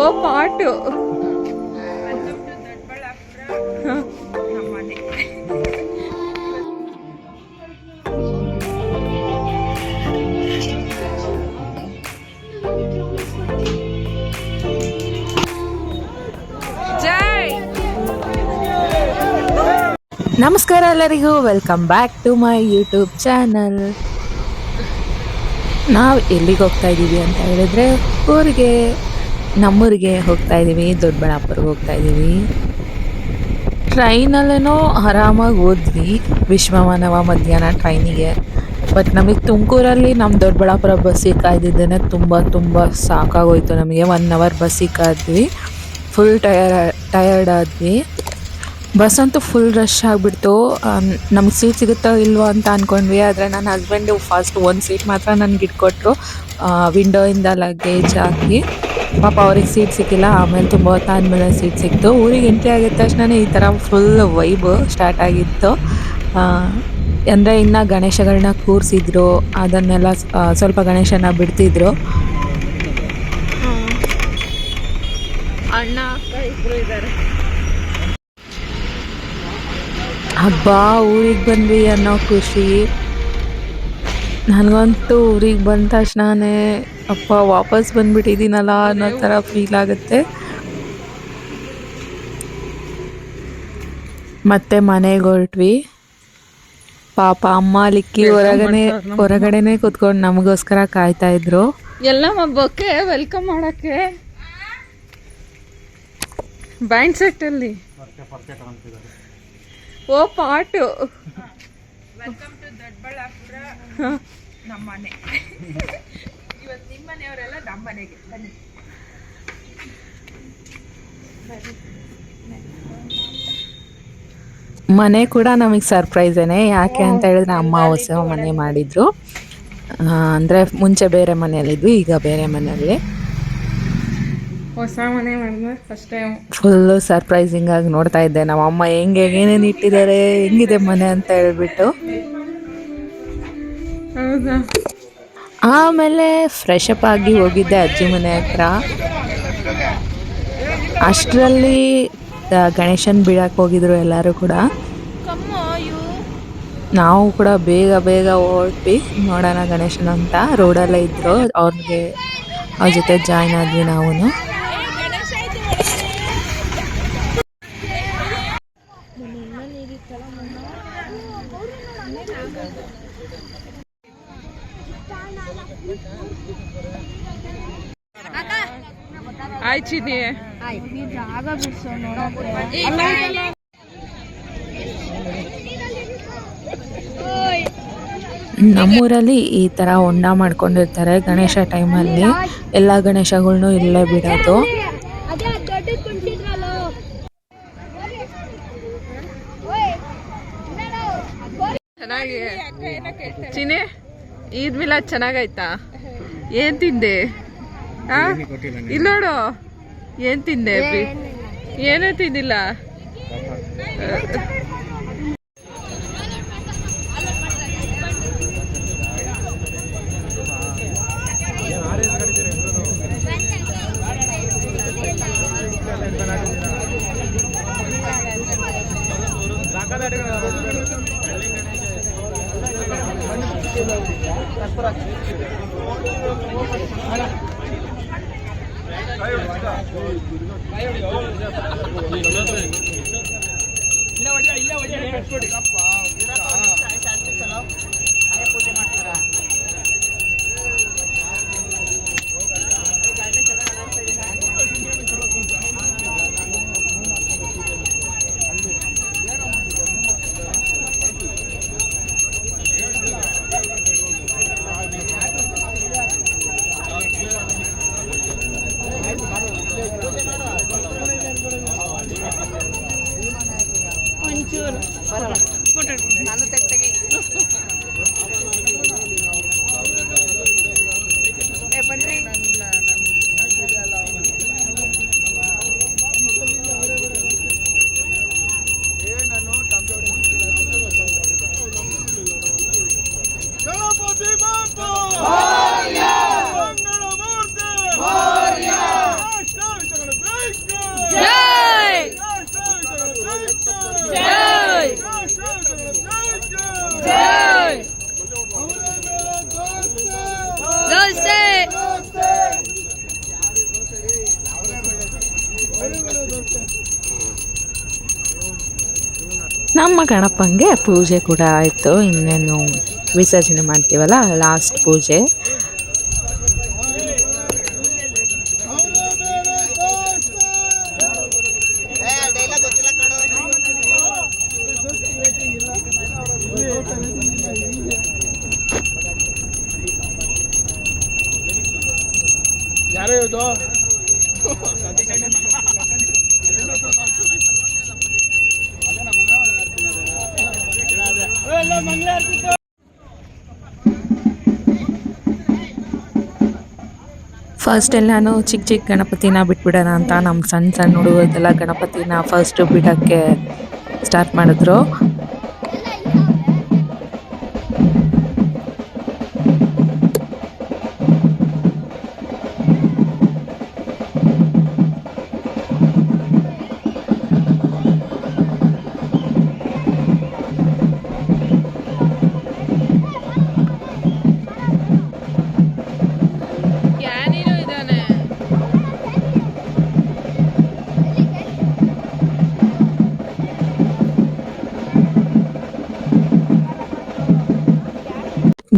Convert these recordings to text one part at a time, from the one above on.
ಓ ಪಾಟು. ನಮಸ್ಕಾರ ಎಲ್ಲರಿಗೂ. Welcome back to my YouTube channel ನಾವು ಎಲ್ಲಿಗೆ ಹೋಗ್ತಾ ಇದ್ದೀವಿ ಅಂತ ಹೇಳಿದ್ರೆ ಊರಿಗೆ. ನಮ್ಮೂರಿಗೆ ಹೋಗ್ತಾ ಇದ್ದೀವಿ, ದೊಡ್ಡಬಳ್ಳಾಪುರಕ್ಕೆ ಹೋಗ್ತಾ ಇದ್ದೀವಿ. ಟ್ರೈನಲ್ಲೇನೋ ಆರಾಮಾಗಿ ಹೋದ್ವಿ, ವಿಶ್ವಮಾನವ ಮಧ್ಯಾಹ್ನ ಟ್ರೈನಿಗೆ. ಬಟ್ ನಮಗೆ ತುಮಕೂರಲ್ಲಿ ನಮ್ಮ ದೊಡ್ಡಬಳ್ಳಾಪುರ ಬಸ್ಸಿಗೆ ಕಾಯ್ದಿದ್ದೇನೆ ತುಂಬ ತುಂಬ ಸಾಕಾಗೋಯ್ತು ನಮಗೆ. ಒನ್ ಅವರ್ ಬಸ್ಸಿಗೆ ಕಾದ್ವಿ ಫುಲ್ ಟಯರ್, ಟಯರ್ಡ್ ಆದ್ವಿ. ಬಸ್ ಅಂತೂ ಫುಲ್ ರಶ್ ಆಗಿಬಿಡ್ತು ನಮ್ಗೆ ಸೀಟ್ ಸಿಗುತ್ತೋ ಇಲ್ವೋ ಅಂತ ಅಂದ್ಕೊಂಡ್ವಿ ಆದರೆ ನನ್ನ ಹಸ್ಬೆಂಡು ಫಸ್ಟ್ ಒಂದು ಸೀಟ್ ಮಾತ್ರ ನನಗೆ ಇಟ್ಕೊಟ್ರು. ವಿಂಡೋಯಿಂದ ಲಗೇಜ್ ಹಾಕಿ. ಪಾಪ ಅವ್ರಿಗೆ ಸೀಟ್ ಸಿಕ್ಕಿಲ್ಲ. ಆಮೇಲೆ ತುಂಬ ಮೇಲೆ ಸೀಟ್ ಸಿಕ್ತು. ಊರಿಗೆ ಎಂಟ್ರಿ ಆಗಿದ ತಕ್ಷಣ ಈ ಥರ ಫುಲ್ ವೈಬ್ ಸ್ಟಾರ್ಟ್ ಆಗಿತ್ತು. ಅಂದರೆ ಇನ್ನು ಗಣೇಶಗಳನ್ನ ಕೂರಿಸಿದ್ರು. ಅದನ್ನೆಲ್ಲ ಸ್ವಲ್ಪ ಗಣೇಶನ ಬಿಡ್ತಿದ್ರು. ಅಣ್ಣ ಇಬ್ರು ಇದ್ದಾರೆ ಹಬ್ಬ ಊರಿಗೆ ಬಂದ್ವಿ ಅನ್ನೋ ಖುಷಿ. ನನಗಂತೂ ಊರಿಗೆ ಬಂದ ತಕ್ಷಣನೇ ಅಪ್ಪ ವಾಪಸ್ ಬಂದ್ಬಿಟ್ಟಿದ್ದೀನಲ್ಲ ಅನ್ನೋ ಥರ ಫೀಲ್ ಆಗುತ್ತೆ. ಮತ್ತೆ ಮನೆಗೆ ಹೊರಟ್ವಿ. ಪಾಪ ಅಮ್ಮ ಲಿಕ್ಕಿ ಹೊರಗಡೆ ಹೊರಗಡೆನೆ ಕೂತ್ಕೊಂಡು ನಮಗೋಸ್ಕರ ಕಾಯ್ತಾ ಇದ್ರು. ಎಲ್ಲ ಹಬ್ಬಕ್ಕೆ ವೆಲ್ಕಮ್ ಮಾಡಕ್ಕೆ. ಬ್ಯಾಂಡ್ ಸೆಟ್ ಅಲ್ಲಿ. ಓ ಪಾಟು ವೆಲ್ಕಮ್ ಟು ದೊಡ್ಡಬಳ್ಳಾಪುರ ನಮ್ಮ ಮನೆ ಇವತ್ತು ನಿಮ್ಮ ಮನೆಯವರೆಲ್ಲ ನಮ್ಮ ಮನೆಗೆ ಬನ್ನಿ. ಮನೆ ಕೂಡ ನಮಗೆ ಸರ್ಪ್ರೈಸೇನೆ. ಯಾಕೆ ಅಂತ ಹೇಳಿದ್ರೆ ಅಮ್ಮ ಹೊಸ ಮನೆ ಮಾಡಿದ್ರು. ಅಂದರೆ ಅಂದ್ರೆ ಮುಂಚೆ ಬೇರೆ ಮನೆಯಲ್ಲಿದ್ವಿ ಈಗ ಬೇರೆ ಮನೆಯಲ್ಲಿ. ಹೊಸ ಮನೆ ಮಾಡಿದ್ರೆ ಫಸ್ಟ್ ಟೈಮ್ ಫುಲ್ಲು ಸರ್ಪ್ರೈಸಿಂಗ್ ಆಗಿ ನೋಡ್ತಾ ಇದ್ದೆ. ನಮ್ಮ ಅಮ್ಮ ಹೆಂಗೆ ಏನೇನು ಇಟ್ಟಿದ್ದಾರೆ ಹೆಂಗಿದೆ ಮನೆ ಅಂತ ಹೇಳ್ಬಿಟ್ಟು. ಹೌದಾ? ಆಮೇಲೆ ಫ್ರೆಶ್ ಅಪ್ ಆಗಿ ಹೋಗಿದ್ದೆ ಅಜ್ಜಿ ಮನೆ ಹತ್ರ. ಅಷ್ಟರಲ್ಲಿ ಗಣೇಶನ್ ಬಿಡಕ್ಕೆ ಹೋಗಿದ್ರು ಎಲ್ಲರೂ ಕೂಡ. ನಾವು ಕೂಡ ಬೇಗ ಬೇಗ ಓಡ್ಪಿ ನೋಡೋಣ ಗಣೇಶನ್ ಅಂತ. ರೋಡಲ್ಲೇ ಇದ್ದರು ಅವ್ರಿಗೆ ಅವ್ರ ಜೊತೆ ಜಾಯ್ನ್ ಆದ್ವಿ ನಾವು ಚಿನಿ ನಮ್ಮೂರಲ್ಲಿ ಈ ಥರ ಹೊಂಡ ಮಾಡ್ಕೊಂಡಿರ್ತಾರೆ ಗಣೇಶ ಟೈಮಲ್ಲಿ. ಎಲ್ಲ ಗಣೇಶಗಳನ್ನೂ ಇಲ್ಲೇ ಬಿಡೋದು. ಚೆನ್ನಾಗಿ. ಚಿನಿ ಈದ್ ಮಿಲಾದ್ ಚೆನ್ನಾಗಾಯ್ತಾ? ಏನ್ ತಿಂದೆ? ಇಲ್ಲೋಡು ಇಲ್ಲಿ ನೋಡು ಏನ್ ತಿಂದೆ ಅಬ್ಬಿ ಏನೂ ತಿಂದಿಲ್ಲ? ಇಲ್ಲ ಇಲ್ಲ ನಮ್ಮ ಗಣಪಂಗೆ ಪೂಜೆ ಕೂಡ ಆಯಿತು. ಇನ್ನೇನು ವಿಸರ್ಜನೆ ಮಾಡ್ತೀವಲ್ಲ ಲಾಸ್ಟ್ ಪೂಜೆ. ಫಸ್ಟ್ ಎಲ್ಲಾನು ಚಿಕ್ಕ ಚಿಕ್ಕ ಗಣಪತಿನ ಬಿಟ್ಬಿಡೋಣ ಅಂತ ನಮ್ಮ ಸಣ್ಣ ಸಣ್ಣ ಹುಡುಗರಿಗೆಲ್ಲ ಗಣಪತಿನ ಫಸ್ಟ್ ಬಿಡೋಕ್ಕೆ ಸ್ಟಾರ್ಟ್ ಮಾಡಿದ್ರು.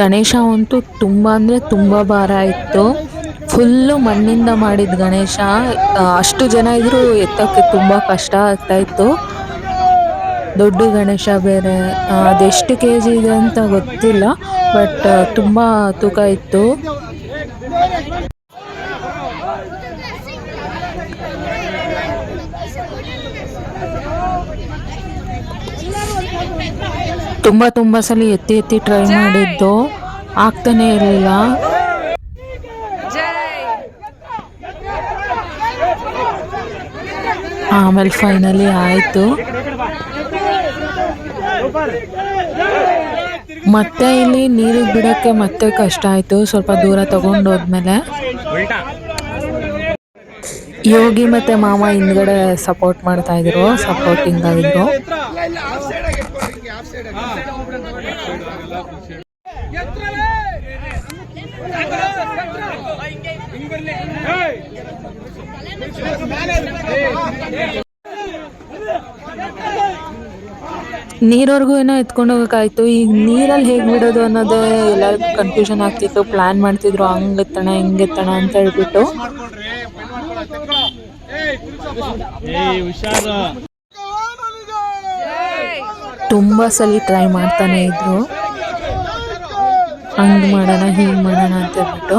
ಗಣೇಶ ಅಂತೂ ತುಂಬ ಅಂದರೆ ತುಂಬ ಭಾರ ಇತ್ತು. ಫುಲ್ಲು ಮಣ್ಣಿಂದ ಮಾಡಿದ ಗಣೇಶ. ಅಷ್ಟು ಜನ ಇದ್ದರೂ ಎತ್ತಕ್ಕೆ ತುಂಬ ಕಷ್ಟ ಆಗ್ತಾ ಇತ್ತು. ದೊಡ್ಡ ಗಣೇಶ ಬೇರೆ ಅದೆಷ್ಟು ಕೆ ಜಿ ಇದೆ ಅಂತ ಗೊತ್ತಿಲ್ಲ, ಬಟ್ ತುಂಬ ತೂಕ ಇತ್ತು. ತುಂಬ ತುಂಬ ಸಲ ಎತ್ತಿ ಎತ್ತಿ ಟ್ರೈ ಮಾಡಿದ್ದು. ಆಗ್ತಾನೆ ಇರಲಿಲ್ಲ. ಆಮೇಲೆ ಫೈನಲಿ ಆಯಿತು. ಮತ್ತೆ ಇಲ್ಲಿ ನೀರಿಗೆ ಬಿಡೋಕ್ಕೆ ಮತ್ತೆ ಕಷ್ಟ ಆಯಿತು. ಸ್ವಲ್ಪ ದೂರ ತಗೊಂಡು ಹೋದ್ಮೇಲೆ. ಯೋಗಿ ಮತ್ತೆ ಮಾಮ ಹಿಂದ್ಗಡೆ ಸಪೋರ್ಟ್ ಮಾಡ್ತಾ ಇದ್ರು. ಸಪೋರ್ಟಿಂಗ್ ಆಗಿದ್ರು. ನೀರವರೆಗೂ ಏನೋ ಎತ್ಕೊಂಡು ಹೋಗೋಕ್ಕಾಯ್ತು. ಈಗ ನೀರಲ್ಲಿ ಹೇಗೆ ಬಿಡೋದು ಅನ್ನೋದೇ ಎಲ್ಲರಿಗೂ ಕನ್ಫ್ಯೂಷನ್ ಆಗ್ತಿತ್ತು. ಪ್ಲ್ಯಾನ್ ಮಾಡ್ತಿದ್ರು, ಹಂಗೆ ಎತ್ತಣ, ಹಿಂಗೆ ಎತ್ತಣ ಅಂತ ಹೇಳ್ಬಿಟ್ಟು. ತುಂಬ ಸಲ ಟ್ರೈ ಮಾಡ್ತಾನೆ ಇದ್ರು. ಹಂಗೆ ಮಾಡೋಣ ಹಿಂಗೆ ಮಾಡೋಣ ಅಂತ ಹೇಳ್ಬಿಟ್ಟು.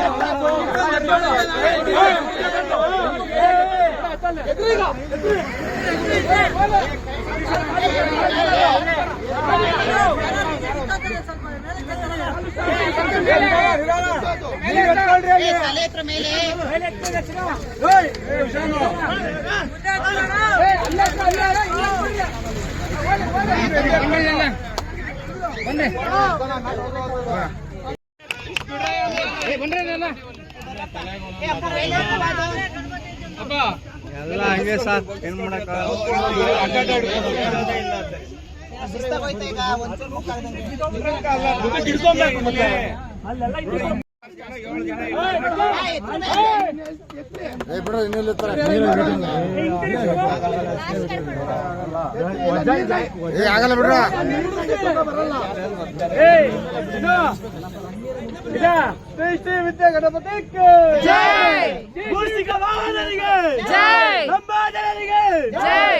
ಬಂದೆ ಎಲ್ಲ ಹಂಗೆ ಸರ್ ಏನ್ ಮಾಡಕ್ಕ? ಆಗಲ್ಲ ಬಿಡ್ರ. ಗಣಪತಿ ಜೈ! ಜೈ! ಜೈ!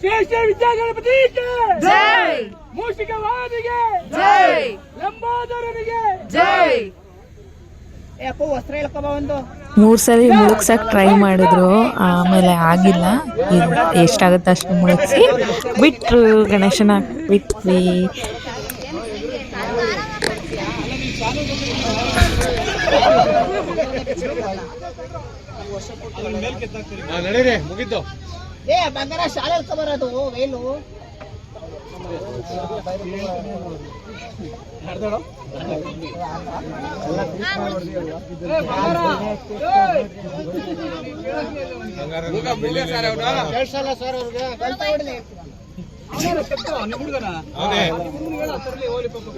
ಶ್ರೀ ವಿದ್ಯಾ ಗಣಪತಿ ಜೈ! ಮೂಷಿಕವಾದಿಗೆ ಜೈ! ಲಂಬಾದರನಿಗೆ ಜೈ! ಮೂರು ಸರಿ ಮುಳುಗ್ಸಕ್ಕೆ ಟ್ರೈ ಮಾಡಿದ್ರು ಆಮೇಲೆ ಆಗಿಲ್ಲ. ಎಷ್ಟಾಗುತ್ತೆ ಅಷ್ಟು ಮುಳುಗಿಸಿ. ಬಿಟ್ರು ಗಣೇಶನ ಬಿಟ್ವಿ. ನಡೀರಿ ಮುಗಿದ್ದು ಏ ಬಂಗಾರ ಶಾಲೆ ಬರೋದು ವೇಲು ಬಂಗಾರ ಸರ್ ಅವ್ರಿಗೆ.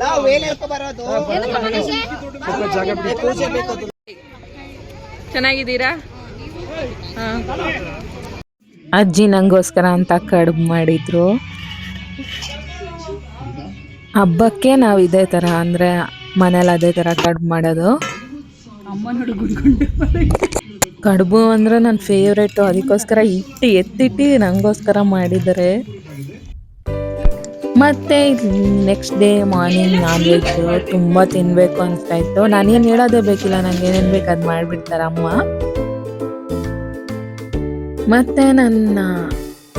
ನಾವು ಬರೋದು? ಚೆನ್ನಾಗಿದ್ದೀರಾ? ಅಜ್ಜಿ ನಂಗೋಸ್ಕರ ಅಂತ ಕಡುಬು ಮಾಡಿದ್ರು. ಹಬ್ಬಕ್ಕೆ ನಾವು ಇದೇ ಥರ ಅಂದರೆ ಮನೇಲಿ ಅದೇ ಥರ ಕಡುಬು ಮಾಡೋದು. ಕಡುಬು ಅಂದರೆ ನನ್ನ ಫೇವ್ರೇಟು ಅದಕ್ಕೋಸ್ಕರ ಇಟ್ಟು ಎತ್ತಿಟ್ಟು ನಂಗೋಸ್ಕರ ಮಾಡಿದ್ದಾರೆ. ಮತ್ತು next day morning non veg ತುಂಬ ತಿನ್ನಬೇಕು ಇತ್ತು. ನಾನೇನು ಹೇಳೋದೇ ಬೇಕಿಲ್ಲ ನಂಗೆ ಏನೇನು ಬೇಕು ಅದು ಮಾಡಿಬಿಡ್ತಾರೆ ಅಮ್ಮ. ಮತ್ತು ನನ್ನ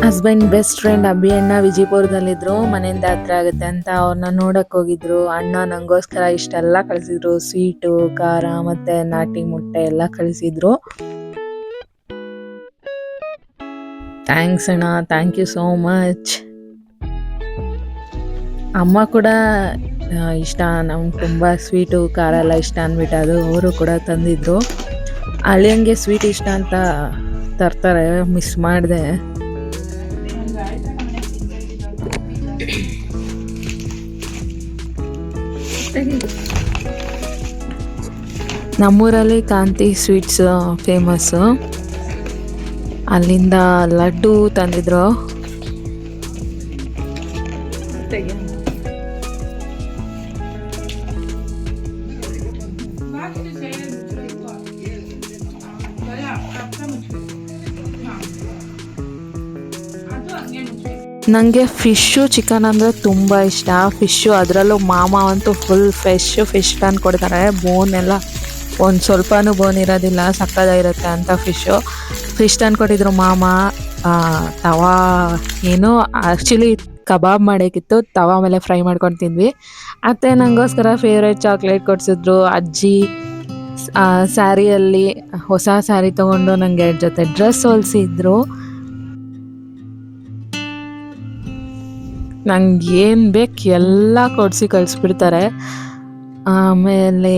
ಹಸ್ಬೆಂಡ್ ಬೆಸ್ಟ್ ಫ್ರೆಂಡ್ ಅಬ್ಬಿ ಅಣ್ಣ ವಿಜಯಪುರದಲ್ಲಿದ್ದರು ಮನೆಯಿಂದ ಹತ್ರ ಆಗುತ್ತೆ ಅಂತ ಅವ್ರನ್ನ ನೋಡಕ್ಕೆ ಹೋಗಿದ್ರು. ಅಣ್ಣ ನಂಗೋಸ್ಕರ ಇಷ್ಟೆಲ್ಲ ಕಳಿಸಿದ್ರು ಸ್ವೀಟು ಖಾರ ಮತ್ತು ನಾಟಿ ಮೊಟ್ಟೆ ಎಲ್ಲ ಕಳಿಸಿದ್ರು. ಥ್ಯಾಂಕ್ಸ್ ಅಣ್ಣ ಥ್ಯಾಂಕ್ ಯು ಸೋ ಮಚ್ ಅಮ್ಮ ಕೂಡ ಇಷ್ಟ. ನಮ್ಗೆ ತುಂಬ ಸ್ವೀಟು ಖಾರ ಎಲ್ಲ ಇಷ್ಟ ಅಂದ್ಬಿಟ್ಟು ಅದು ಅವರು ಕೂಡ ತಂದಿದ್ರು. ಅಳಿಯಂಗೆ ಸ್ವೀಟ್ ಇಷ್ಟ ಅಂತ ತರ್ತಾರೆ ಮಿಸ್ ಮಾಡಿದೆ. ನಮ್ಮೂರಲ್ಲಿ ಕಾಂತಿ ಸ್ವೀಟ್ಸ್ ಫೇಮಸ್ಸು ಅಲ್ಲಿಂದ ಲಡ್ಡು ತಂದಿದ್ರು. ನನಗೆ ಫಿಶ್ಶು, ಚಿಕನ್ ಅಂದರೆ ತುಂಬ ಇಷ್ಟ. ಫಿಶ್ಶು ಅದರಲ್ಲೂ ಮಾಮ ಅಂತೂ ಫುಲ್ ಫ್ರೆಶ್ ಫಿಶ್ ತಂದು ಕೊಡ್ತಾರೆ. ಬೋನ್ ಎಲ್ಲ ಒಂದು ಸ್ವಲ್ಪನೂ ಬೋನ್ ಇರೋದಿಲ್ಲ ಸಕ್ಕದಾಗಿರುತ್ತೆ ಅಂತ ಫಿಶ್ಶು. ಫಿಶ್ ತಂದು ಕೊಟ್ಟಿದ್ರು ಮಾಮ ತವಾ ಏನು ಆ್ಯಕ್ಚುಲಿ ಕಬಾಬ್ ಮಾಡೋಕ್ಕಿತ್ತು ತವಾ ಮೇಲೆ ಫ್ರೈ ಮಾಡ್ಕೊಂಡು ತಿಂದ್ವಿ. ಅತ್ತೆ ನನಗೋಸ್ಕರ ಫೇವ್ರೇಟ್ ಚಾಕ್ಲೇಟ್ ಕೊಡಿಸಿದ್ರು. ಅಜ್ಜಿ ಸ್ಯಾರಿಯಲ್ಲಿ ಹೊಸ ಸ್ಯಾರಿ ತೊಗೊಂಡು ನನಗೆ ಜೊತೆ ಡ್ರೆಸ್ ಹೊಲಿಸಿದ್ರು. ನಂಗೆ ಏನು ಬೇಕು ಎಲ್ಲ ಕೊಡಿಸಿ ಕಳಿಸ್ಬಿಡ್ತಾರೆ. ಆಮೇಲೆ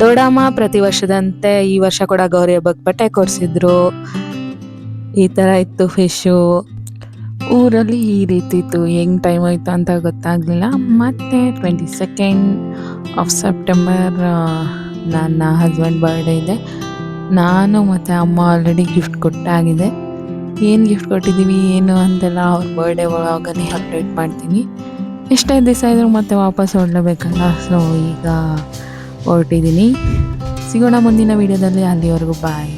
ದೊಡ್ಡಮ್ಮ ಪ್ರತಿ ವರ್ಷದಂತೆ ಈ ವರ್ಷ ಕೂಡ ಗೌರಿ ಹಬ್ಬಕ್ಕೆ ಬಟ್ಟೆ ಕೊಡಿಸಿದ್ರು. ಈ ಥರ ಇತ್ತು ಫಿಶು ಊರಲ್ಲಿ ಈ ರೀತಿ ಇತ್ತು. ಹೆಂಗೆ ಟೈಮ್ ಹೋಯ್ತು ಅಂತ ಗೊತ್ತಾಗಲಿಲ್ಲ. ಮತ್ತು ಟ್ವೆಂಟಿ ಸೆಕೆಂಡ್ ಆಫ್ ಸೆಪ್ಟೆಂಬರ್ ನನ್ನ ಹಸ್ಬೆಂಡ್ ಬರ್ಡೇ ಇದೆ. ನಾನು ಮತ್ತು ಅಮ್ಮ ಆಲ್ರೆಡಿ ಗಿಫ್ಟ್ ಕೊಟ್ಟಾಗಿದೆ. ಏನು ಗಿಫ್ಟ್ ಕೊಟ್ಟಿದ್ದೀವಿ ಏನು ಅಂತೆಲ್ಲ ಅವ್ರ ಬರ್ಡೇ ಒಳಗನೆ ಅಪ್ಡೇಟ್ ಮಾಡ್ತೀನಿ. ಎಷ್ಟೇ ದಿವಸ ಇದ್ರು ಮತ್ತೆ ವಾಪಸ್ ಹೊರಡಬೇಕಲ್ಲ ಸೊ ಈಗ ಹೊರಟಿದ್ದೀನಿ ಸಿಗೋಣ ಮುಂದಿನ ವೀಡಿಯೋದಲ್ಲಿ ಅಲ್ಲಿವರೆಗೂ ಬಾಯ್